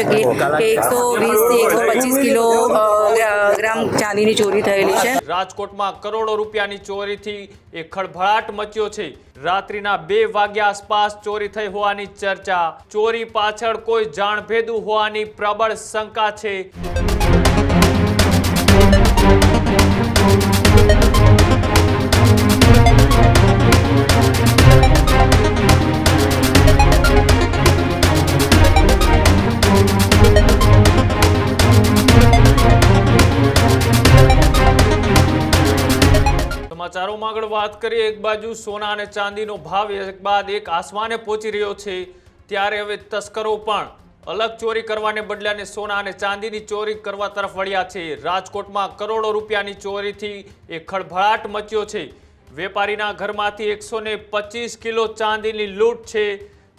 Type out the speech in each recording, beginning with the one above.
શકીએ કે એકસો વીસથી એકસો પચીસ કિલો ગ્રામ ચાંદીની ચોરી થયેલી છે. રાજકોટમાં કરોડો રૂપિયાની ચોરીથી એ ખળભળાટ મચ્યો છે. રાત્રિના બે વાગ્યા આસપાસ ચોરી થઈ હોવાની ચર્ચા. ચોરી પાછળ કોઈ જાણભેદું હોવાની પ્રબળ શંકા છે. સમાચારોમાં આગળ વાત કરીએ, એક બાજુ સોના અને ચાંદીનો ભાવ એક બાદ એક આસમાને પહોંચી રહ્યો છે. ત્યારે હવે તસ્કરો પણ અલગ ચોરી કરવાને બદલે અને સોના અને ચાંદીની ચોરી કરવા તરફ વળ્યા છે. રાજકોટમાં કરોડો રૂપિયાની ચોરીથી એક ખળભળાટ મચ્યો છે. વેપારીના ઘરમાંથી એકસો કિલો ચાંદીની લૂંટ છે.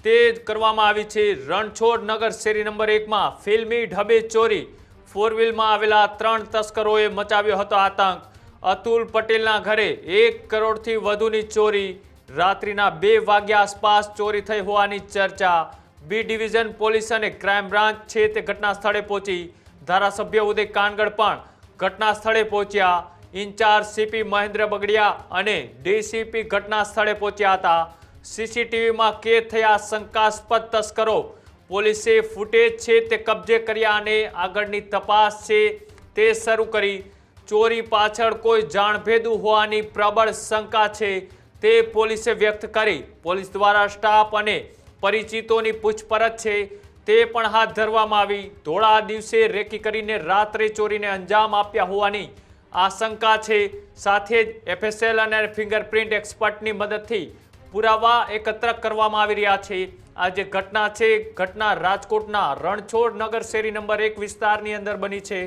તે કરવામાં આવી છે. રણછોડ નગર શેરી નંબર એકમાં ફિલ્મી ઢબે ચોરી. ફોર વ્હીલમાં આવેલા ત્રણ તસ્કરોએ મચાવ્યો હતો આતંક. અતુલ પટેલના ઘરે એક કરોડથી વધુની ચોરી. રાત્રિના બે વાગ્યા આસપાસ ચોરી થઈ હોવાની ચર્ચા. બી ડિવિઝન પોલીસ અને ક્રાઇમ બ્રાન્ચ છે તે ઘટના સ્થળે પહોંચી. ધારાસભ્ય ઉદય કાનગડ પણ ઘટના સ્થળે પહોંચ્યા. ઇન્ચાર્જ સીપી મહેન્દ્ર બગડિયા અને ડીસીપી ઘટના સ્થળે પહોંચ્યા હતા. સીસીટીવીમાં કેદ થયા શંકાસ્પદ તસ્કરો. પોલીસે ફૂટેજ છે તે કબજે કર્યા અને આગળની તપાસ છે તે શરૂ કરી. ચોરી પાછળ કોઈ જાણભેદું હોવાની પ્રબળ શંકા છે તે પોલીસે વ્યક્ત કરી. પોલીસ દ્વારા સ્ટાફ અને પરિચિતોની પૂછપરછ છે તે પણ હાથ ધરવામાં આવી. ધોળા દિવસે રેકી કરીને રાત્રે ચોરીને અંજામ આપ્યા હોવાની આશંકા છે. સાથે જ એફએસએલ અને ફિંગરપ્રિન્ટ એક્સપર્ટની મદદથી પુરાવા એકત્ર કરવામાં આવી રહ્યા છે. આ જે ઘટના છે, ઘટના રાજકોટના રણછોડ નગર શેરી નંબર એક વિસ્તારની અંદર બની છે.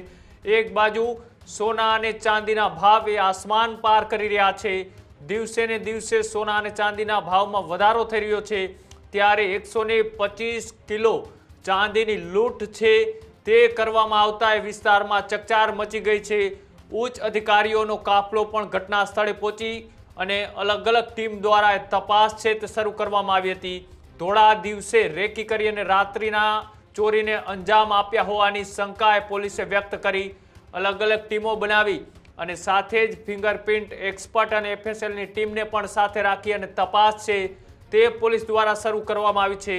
એક બાજુ સોના અને ચાંદીના ભાવ એ આસમાન પાર કરી રહ્યા છે. દિવસે ને દિવસે સોના અને ચાંદીના ભાવમાં વધારો થઈ રહ્યો છે. ત્યારે એકસો કિલો ચાંદીની લૂંટ છે. તે કરવામાં આવતા એ વિસ્તારમાં ચકચાર મચી ગઈ છે. ઉચ્ચ અધિકારીઓનો કાફલો પણ ઘટના સ્થળે પહોંચી અને અલગ અલગ ટીમ દ્વારા તપાસ છે તે શરૂ કરવામાં આવી હતી. ધોળા દિવસે રેકી કરી અને રાત્રિના ચોરીને અંજામ આપ્યા હોવાની શંકાએ પોલીસે વ્યક્ત કરી અલગ અલગ ટીમો બનાવી અને સાથે જ ફિંગરપ્રિન્ટ એક્સપર્ટ અને એફએસએલની ટીમને પણ સાથે રાખી અને તપાસ છે તે પોલીસ દ્વારા શરૂ કરવામાં આવી છે.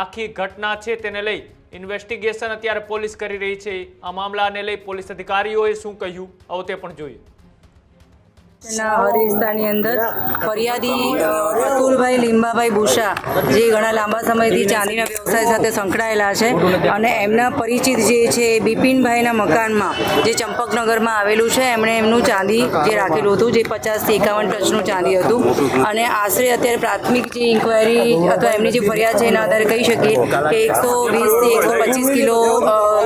આખી ઘટના છે તેને લઈ ઇન્વેસ્ટિગેશન અત્યારે પોલીસ કરી રહી છે. આ મામલાને લઈ પોલીસ અધિકારીઓએ શું કહ્યું, આવો તે પણ જોઈએ. ના અંદર ફરિયાદી અ, અતુલભાઈ લીંબાભાઈ ભૂષા જે ઘણા લાંબા સમયથી ચાંદીના વ્યવસાય સાથે સંકળાયેલા છે અને એમના પરિચિત જે છે બિપિનભાઈના મકાનમાં જે ચંપકનગરમાં આવેલું છે એમણે એમનું ચાંદી જે રાખેલું હતું જે પચાસથી એકાવન ટચનું ચાંદી હતું. અને આશરે અત્યારે પ્રાથમિક જે ઇન્કવાયરી અથવા એમની જે ફરિયાદ છે એના આધારે કહી શકીએ કે એકસો વીસથી એકસો પચીસ કિલો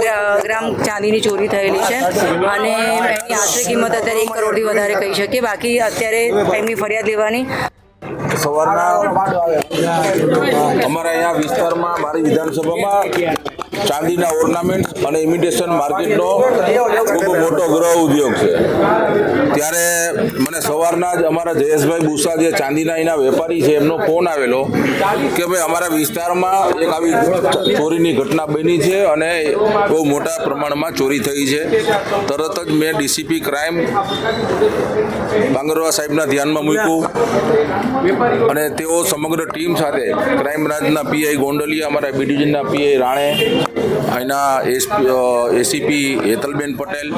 ગ્રા- ગ્રામ ચાંદીની ચોરી થયેલી છે. અને એની આશરે કિંમત અત્યારે એક કરોડથી વધારે કહી શકીએ. બાકી અત્યારે એમની ફરિયાદ લેવાની. સવારના અમારા અહીંયા વિસ્તારમાં મારી વિધાનસભામાં ચાંદીના ઓર્નામેન્ટ અને ઇમિટેશન માર્કેટનો ખૂબ મોટો ગ્રહ ઉદ્યોગ છે. ત્યારે મને સવારના જ અમારા જયેશભાઈ બુસા જે ચાંદીના એના વેપારી છે, એમનો ફોન આવેલો કે ભાઈ અમારા વિસ્તારમાં એક આવી ચોરીની ઘટના બની છે અને બહુ મોટા પ્રમાણમાં ચોરી થઈ છે. તરત જ મેં ડીસીપી ક્રાઇમ બાંગરવા સાહેબના ધ્યાનમાં મૂક્યું અને તેઓ સમગ્ર ટીમ સાથે ક્રાઇમ બ્રાન્ચના પીઆઈ ગોંડલિયા, અમારા બી ડિવિઝનના પીઆઈ રાણે અહીંના SP Hetalben Patel,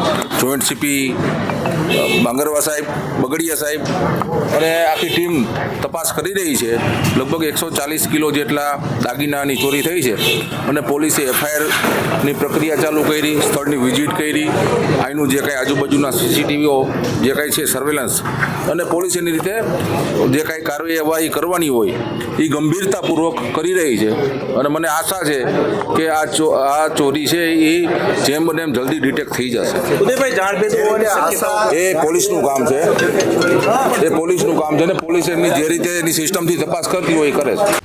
joint CP Bangarwa સાહેબ, બગડિયા સાહેબ અને આખી ટીમ તપાસ કરી રહી છે. લગભગ એકસો ચાલીસ કિલો જેટલા દાગીનાની ચોરી થઈ છે અને પોલીસે એફઆઈઆરની પ્રક્રિયા ચાલુ કરી, સ્થળની વિઝિટ કરી, અહીંનું જે કાંઈ આજુબાજુના સીસીટીવીઓ જે કાંઈ છે સર્વેલન્સ અને પોલીસ એની રીતે જે કાંઈ કાર્યવાહી કરવાની હોય, એ ગંભીરતાપૂર્વક કરી રહી છે. અને મને આશા છે કે આ આ ચોરી છે એ જેમ બને એમ જલ્દી ડિટેક્ટ થઈ જશે. એ પોલીસનું કામ છે. એ પોલીસનું કામ છે ને પોલીસ એમની જે રીતે એની સિસ્ટમથી તપાસ કરતી હોય એ કરે છે.